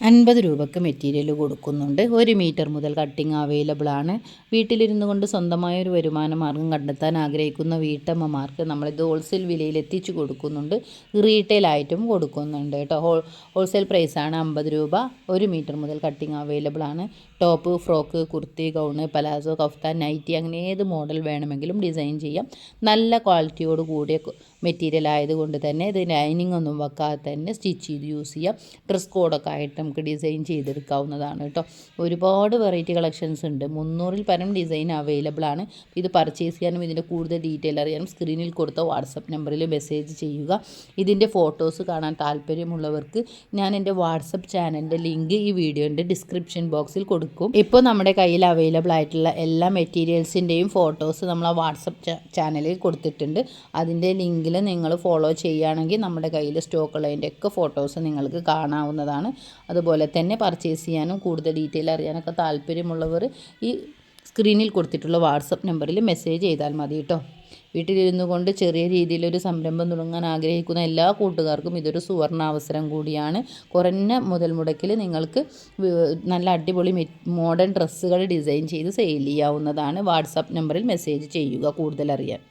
അൻപത് രൂപക്ക് മെറ്റീരിയൽ കൊടുക്കുന്നുണ്ട്. ഒരു മീറ്റർ മുതൽ കട്ടിങ് അവൈലബിൾ ആണ്. വീട്ടിലിരുന്ന് കൊണ്ട് സ്വന്തമായ ഒരു വരുമാന മാർഗം കണ്ടെത്താൻ ആഗ്രഹിക്കുന്ന വീട്ടമ്മമാർക്ക് നമ്മളിത് ഹോൾസെയിൽ വിലയിൽ എത്തിച്ചു കൊടുക്കുന്നുണ്ട്. റീറ്റെയിൽ ആയിട്ടും കൊടുക്കുന്നുണ്ട് കേട്ടോ. ഹോൾ ഹോൾസെയിൽ ആണ് അമ്പത് രൂപ. ഒരു മീറ്റർ മുതൽ കട്ടിങ് അവൈലബിൾ ആണ്. Top frock kurti gown palazzo kaftan nightie അങ്ങനെ ഏത് മോഡൽ വേണമെങ്കിലും ഡിസൈൻ ചെയ്യാം. നല്ല ക്വാളിറ്റിയോട് കൂടിയ മെറ്റീരിയൽ ആയതുകൊണ്ട് തന്നെ ഇത് ലൈനിങ് ഒന്നും വെക്കാതെ തന്നെ സ്റ്റിച്ച് ചെയ്ത് യൂസ് ചെയ്യാം. ഡ്രസ് കോഡൊക്കെ ആയിട്ട് നമുക്ക് ഡിസൈൻ ചെയ്തെടുക്കാവുന്നതാണ് കേട്ടോ. ഒരുപാട് വെറൈറ്റി കളക്ഷൻസ് ഉണ്ട്. മുന്നൂറിൽ പരം ഡിസൈൻ അവൈലബിൾ ആണ്. ഇത് പർച്ചേസ് ചെയ്യാനും ഇതിന്റെ കൂടുതൽ ഡീറ്റെയിൽ അറിയാനും സ്ക്രീനിൽ കൊടുത്ത വാട്സപ്പ് നമ്പറിൽ മെസ്സേജ് ചെയ്യുക. ഇതിന്റെ ഫോട്ടോസ് കാണാൻ താല്പര്യമുള്ളവർക്ക് ഞാൻ എന്റെ വാട്സപ്പ് ചാനലിന്റെ ലിങ്ക് ഈ വീഡിയോന്റെ ഡിസ്ക്രിപ്ഷൻ ബോക്സിൽ കൊടുക്കും. ഇപ്പോൾ നമ്മുടെ കയ്യിൽ അവൈലബിൾ ആയിട്ടുള്ള എല്ലാ മെറ്റീരിയൽസിന്റെയും ഫോട്ടോസ് നമ്മൾ ആ വാട്സപ്പ് ചാനലിൽ കൊടുത്തിട്ടുണ്ട്. അതിന്റെ ലിങ്കിൽ നിങ്ങൾ ഫോളോ ചെയ്യുകയാണെങ്കിൽ നമ്മുടെ കയ്യിൽ സ്റ്റോക്കുള്ളതിന്റെ ഒക്കെ ഫോട്ടോസ് നിങ്ങൾക്ക് കാണാവുന്നതാണ്. അതുപോലെ തന്നെ പർച്ചേസ് ചെയ്യാനും കൂടുതൽ ഡീറ്റെയിൽ അറിയാനൊക്കെ താല്പര്യമുള്ളവർ ഈ സ്ക്രീനിൽ കൊടുത്തിട്ടുള്ള വാട്സപ്പ് നമ്പറിൽ മെസ്സേജ് ചെയ്താൽ മതി കേട്ടോ. വീട്ടിലിരുന്നു കൊണ്ട് ചെറിയ രീതിയിലൊരു സംരംഭം തുടങ്ങാൻ ആഗ്രഹിക്കുന്ന എല്ലാ കൂട്ടുകാർക്കും ഇതൊരു സുവർണ അവസരം കൂടിയാണ്. കുറഞ്ഞ മുതൽ മുടക്കിൽ നിങ്ങൾക്ക് നല്ല അടിപൊളി മോഡേൺ ഡ്രസ്സുകൾ ഡിസൈൻ ചെയ്ത് സെയിൽ ചെയ്യാവുന്നതാണ്. വാട്സപ്പ് നമ്പറിൽ മെസ്സേജ് ചെയ്യുക കൂടുതൽ അറിയാൻ.